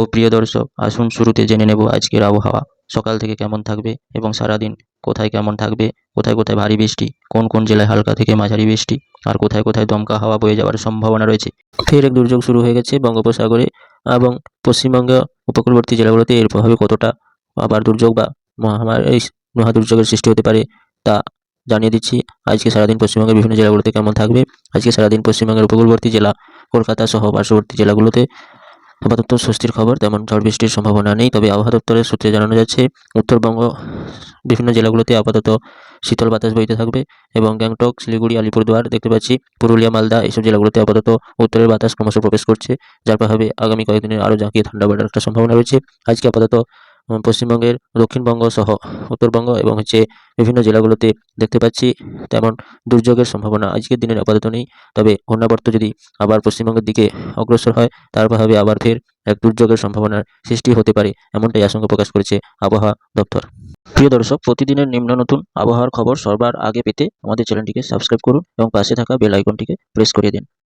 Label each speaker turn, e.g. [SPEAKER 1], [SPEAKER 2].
[SPEAKER 1] তো প্রিয় দর্শক, আসুন শুরুতে জেনে নেব আজকের আবহাওয়া। সকাল থেকে কেমন থাকবে এবং সারাদিন কোথায় কেমন থাকবে? কোথায় কোথায় ভারী বৃষ্টি? কোন কোন জেলায় হালকা থেকে মাঝারি বৃষ্টি? আর কোথায় কোথায় দমকা হাওয়া বয়ে যাওয়ার সম্ভাবনা রয়েছে? ফের এক দুর্যোগ শুরু হয়ে গেছে বঙ্গোপসাগরে এবং পশ্চিমবঙ্গ উপকূলবর্তী জেলাগুলোতে এর কতটা আবার দুর্যোগ বা মহামারী মহা দুর্যোগের সৃষ্টি হতে পারে তা জানিয়ে দিচ্ছি। আজকে সারাদিন পশ্চিমবঙ্গের বিভিন্ন জেলাগুলোতে কেমন থাকবে? আজকে সারাদিন পশ্চিমবঙ্গের উপকূলবর্তী জেলা কলকাতা সহ পার্শ্ববর্তী জেলাগুলোতে আপাতত স্বস্তির খবর, তেমন ঝড় বৃষ্টির সম্ভাবনা নেই, তবে আবহাওয়া দপ্তরের সূত্রে জানানো যাচ্ছে, উত্তরবঙ্গ, বিভিন্ন জেলাগুলোতে আপাতত শীতল বাতাস বইতে থাকবে এবং গ্যাংটক, শিলিগুড়ি, আলিপুরদুয়ার দেখতে পাচ্ছি, পুরুলিয়া, মালদা এইসব জেলাগুলোতে আপাতত উত্তরের বাতাস ক্রমশ প্রবেশ করছে, যার প্রভাবে আগামী কয়েকদিনের আরও জাঁকিয়ে ঠান্ডা বাড়ার একটা সম্ভাবনা রয়েছে। আজকে আপাতত পশ্চিমবঙ্গের দক্ষিণবঙ্গ সহ উত্তরবঙ্গ এবং হচ্ছে বিভিন্ন জেলাগুলোতে দেখতে পাচ্ছি তেমন দুর্যোগের সম্ভাবনা। আজকের দিনের আপাতত নেই, তবে ঘূর্ণাবর্ত যদি আবার পশ্চিমবঙ্গের দিকে অগ্রসর হয়, তার প্রভাবে আবার ফের এক দুর্যোগের সম্ভাবনার সৃষ্টি হতে পারে এমনটাই আশঙ্কা প্রকাশ করেছে আবহাওয়া দপ্তর। প্রিয় দর্শক, প্রতিদিনের নিম্ন নতুন আবহাওয়ার খবর সবার আগে পেতে আমাদের চ্যানেলটিকে সাবস্ক্রাইব করুন এবং পাশে থাকা বেল আইকনটিকে প্রেস করে দিন।